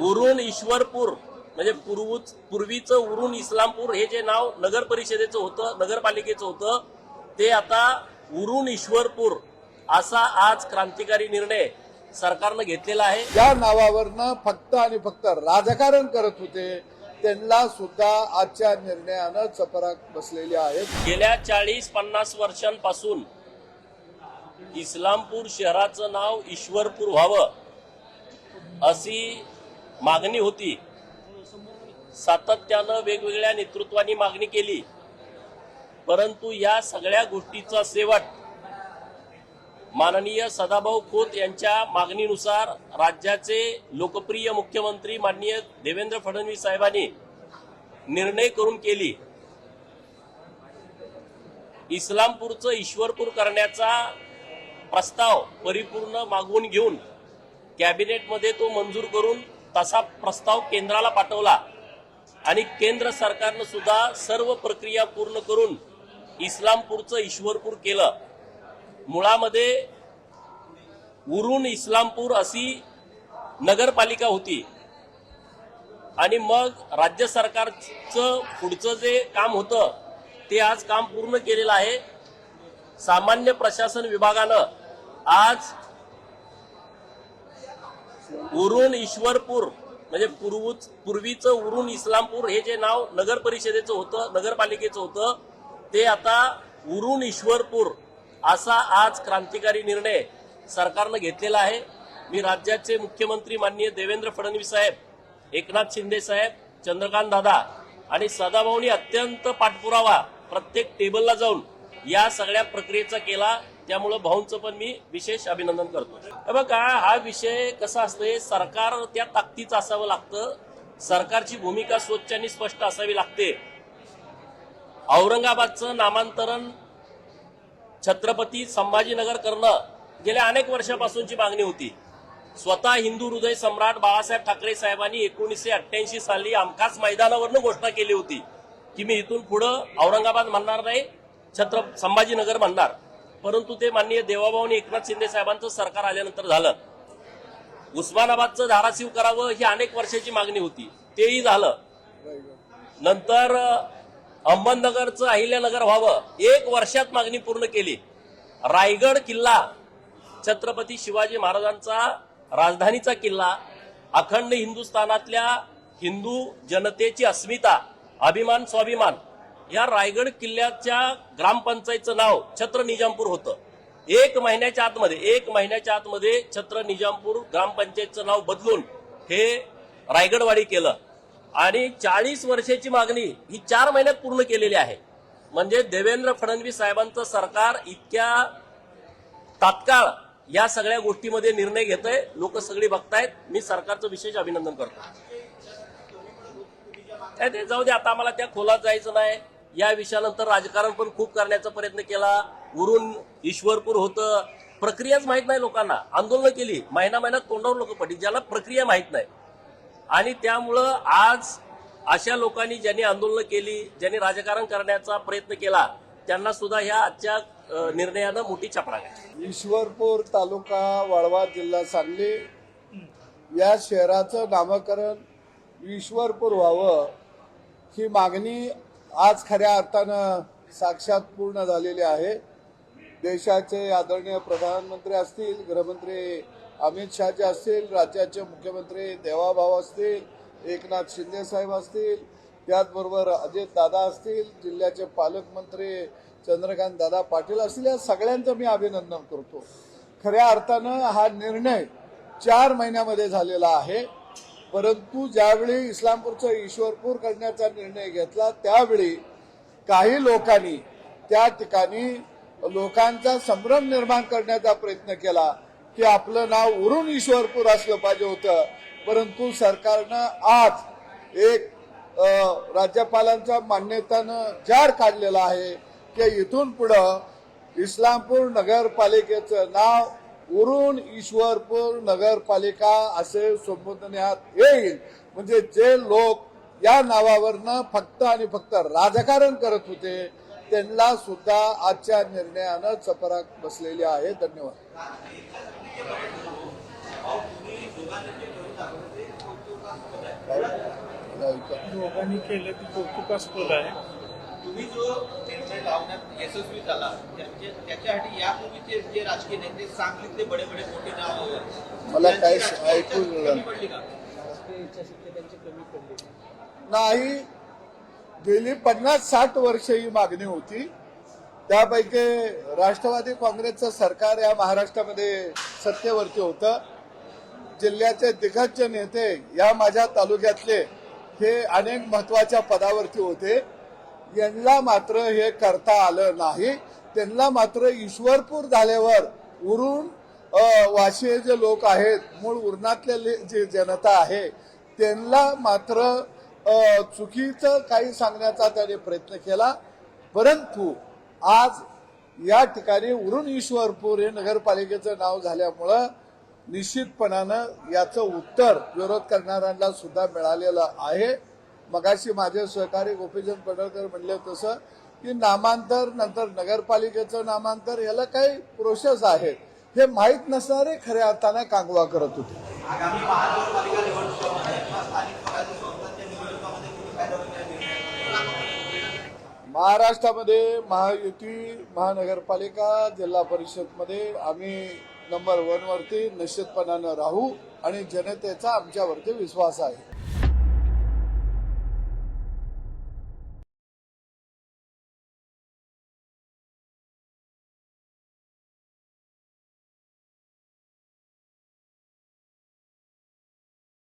उरून ईश्वरपूर म्हणजे पूर्व पूर्वीचं उरून इस्लामपूर हे जे नाव नगर परिषदेचं होतं नगरपालिकेचं होतं ते आता उरून ईश्वरपूर असा आज क्रांतिकारी निर्णय सरकारनं घेतलेला आहे. या नावावरनं फक्त आणि फक्त राजकारण करत होते त्यांना सुद्धा आजच्या निर्णयानं चपराक बसलेली आहेत. गेल्या चाळीस पन्नास वर्षांपासून इस्लामपूर शहराचं नाव ईश्वरपूर व्हावं अशी मागणी होती. सातत्यानं वेगवेगळ्या नेतृत्वानी मागणी केली. परंतु या सगळ्या गोष्टीचा शेवट माननीय सदाभाऊ खोत यांच्या मागणीनुसार राज्याचे लोकप्रिय मुख्यमंत्री माननीय देवेंद्र फडणवीस साहेबांनी निर्णय करून केली. इस्लामपूरचं ईश्वरपूर करण्याचा प्रस्ताव परिपूर्ण मागवून घेऊन कॅबिनेटमध्ये तो मंजूर करून तसा प्रस्ताव केंद्राला पाठवला. आणि केंद्र सरकारनं सुद्धा सर्व प्रक्रिया पूर्ण करून इस्लामपूरचं ईश्वरपूर केलं. मुळामध्ये उरून इस्लामपूर अशी नगरपालिका होती. आणि मग राज्य सरकारचं पुढचं जे काम होतं ते आज काम पूर्ण केलेलं आहे. सामान्य प्रशासन विभागानं आज उरून ईश्वरपूर म्हणजे पूर्व पूर्वीचं उरून इस्लामपूर हे जे नाव नगर परिषदेचं होतं नगरपालिकेचं होतं ते आता उरून ईश्वरपूर असा आज क्रांतिकारी निर्णय सरकारनं घेतलेला आहे. मी राज्याचे मुख्यमंत्री माननीय देवेंद्र फडणवीस साहेब एकनाथ शिंदे साहेब चंद्रकांत दादा आणि सदाभाऊनी अत्यंत पाठपुरावा प्रत्येक टेबलला जाऊन या सगळ्या प्रक्रियेचा केला. त्यामुळं भाऊंचं पण मी विशेष अभिनंदन करतो. बघा हा विषय कसा असतोय? सरकार त्या ताकदीचं असावं लागतं. सरकारची भूमिका स्वच्छ आणि स्पष्ट असावी लागते. औरंगाबादचं नामांतरण छत्रपती संभाजीनगर करणं गेल्या अनेक वर्षापासूनची मागणी होती. स्वतः हिंदू हृदय सम्राट बाळासाहेब ठाकरे साहेबांनी एकोणीसशे अठ्ठ्याऐंशी साली आमकाच मैदानावरनं घोषणा केली होती की मी इथून पुढं औरंगाबाद म्हणणार नाही. छत्र संभाजीनगर म्हणणार. परंतु ते माननीय देवाभाऊनी एकनाथ शिंदे साहेबांचं सरकार आल्यानंतर झालं. उस्मानाबादचं धाराशिव करावं ही अनेक वर्षाची मागणी होती. तेही झालं. नंतर अहमदनगरचं अहिल्यानगर व्हावं. एक वर्षात मागणी पूर्ण केली. रायगड किल्ला छत्रपती शिवाजी महाराजांचा राजधानीचा किल्ला अखंड हिंदुस्थानातल्या हिंदू जनतेची अस्मिता अभिमान स्वाभिमान या रायगड किल्ल्याच्या ग्रामपंचायतचं नाव छत्र निजामपूर होतं. एक महिन्याच्या आतमध्ये एक महिन्याच्या आतमध्ये छत्र निजामपूर ग्रामपंचायतचं नाव बदलून हे रायगडवाडी केलं. आणि चाळीस वर्षाची मागणी ही चार महिन्यात पूर्ण केलेली आहे. म्हणजे देवेंद्र फडणवीस साहेबांचं सरकार इतक्या तात्काळ या सगळ्या गोष्टीमध्ये निर्णय घेत आहे लोक सगळी बघतायत. मी सरकारचं विशेष अभिनंदन करतो. काय ते जाऊ दे आता आम्हाला त्या खोलात जायचं नाही. या विषयानंतर राजकारण पण खूप करण्याचा प्रयत्न केला. उरून ईश्वरपूर होतं. प्रक्रियाच माहीत नाही लोकांना. आंदोलन केली. महिना महिना तोंडावर लोक पडली. ज्याला प्रक्रिया माहीत नाही. आणि त्यामुळं आज अशा लोकांनी ज्यांनी आंदोलन केली ज्यांनी राजकारण करण्याचा प्रयत्न केला त्यांना सुद्धा ह्या आजच्या निर्णयानं मोठी चपराक आहे ईश्वरपूर तालुका वाळवा जिल्हा सांगली या शहराचं नामकरण ईश्वरपूर व्हावं ही मागणी आज खऱ्या अर्थानं साक्षात पूर्ण झालेले आहे. देशाचे आदरणीय प्रधानमंत्री असतील गृहमंत्री अमित शहाजी असतील राज्याचे मुख्यमंत्री देवाभाऊ असतील एकनाथ शिंदे साहेब असतील त्याचबरोबर अजित दादा असतील जिल्ह्याचे पालकमंत्री चंद्रकांत दादा पाटील असतील या सगळ्यांचं मी अभिनंदन करतो. खऱ्या अर्थानं हा निर्णय चार महिन्यामध्ये झालेला आहे. परंतु ज्यावेळी इस्लामपूरचं ईश्वरपूर करण्याचा निर्णय घेतला त्यावेळी काही लोकांनी त्या ठिकाणी लोकांचा संभ्रम निर्माण करण्याचा प्रयत्न केला की आपलं नाव उरून ईश्वरपूर असलं पाहिजे होतं. परंतु सरकारनं आज एक राज्यपालांच्या मान्यतानं जाड काढलेला आहे की इथून पुढं इस्लामपूर नगरपालिकेचं नाव उरून ईश्वरपूर नगरपालिका असे संबोधण्यात येईल. म्हणजे जे लोक या नावावरनं फक्त आणि फक्त राजकारण करत होते त्यांना सुद्धा आजच्या निर्णयानं चपराक बसलेली आहे. धन्यवाद. दोघांनी केलं ते कौतुकास्पद आहे. लावण्यात यशस्वी झाला. त्याचे त्याच्यासाठी यापूर्वीचे जे राजकीय नेते सांगलीतले बडे बडे मोठे नाव मला काय राजकीय ऐकू इच्छाशक्ती मिळालं. कमी पडली का? नाही. गेली पन्नास साठ वर्ष ही मागणी होती. त्यापैकी राष्ट्रवादी काँग्रेसचं सरकार या महाराष्ट्रामध्ये सत्तेवरती होतं. जिल्ह्याचे दिग्गज नेते या माझ्या तालुक्यातले हे अनेक महत्त्वाच्या पदावरती होते. यांना मात्र हे करता आलं नाही. त्यांना मात्र ईश्वरपूर झाल्यावर उरून वाशी जे लोक आहेत मूळ उरणातले जे जनता आहे त्यांना मात्र चुकीचं काही सांगण्याचा त्याने प्रयत्न केला. परंतु आज या ठिकाणी उरून ईश्वरपूर हे नगरपालिकेचं नाव झाल्यामुळं निश्चितपणानं याचं उत्तर विरोध करणाऱ्यांना सुद्धा मिळालेलं आहे. मगाशी माझे सहकारी गोपीचंद पडळकर म्हणले तसं की नामांतर नंतर नगरपालिकेचं नामांतर याला काही प्रोसेस आहे हे माहीत नसणारे खऱ्या अर्थानं कांगवा करत होते? महाराष्ट्रामध्ये महायुती महानगरपालिका जिल्हा परिषदमध्ये आम्ही नंबर वन वरती निश्चितपणानं राहू आणि जनतेचा आमच्यावरती विश्वास आहे.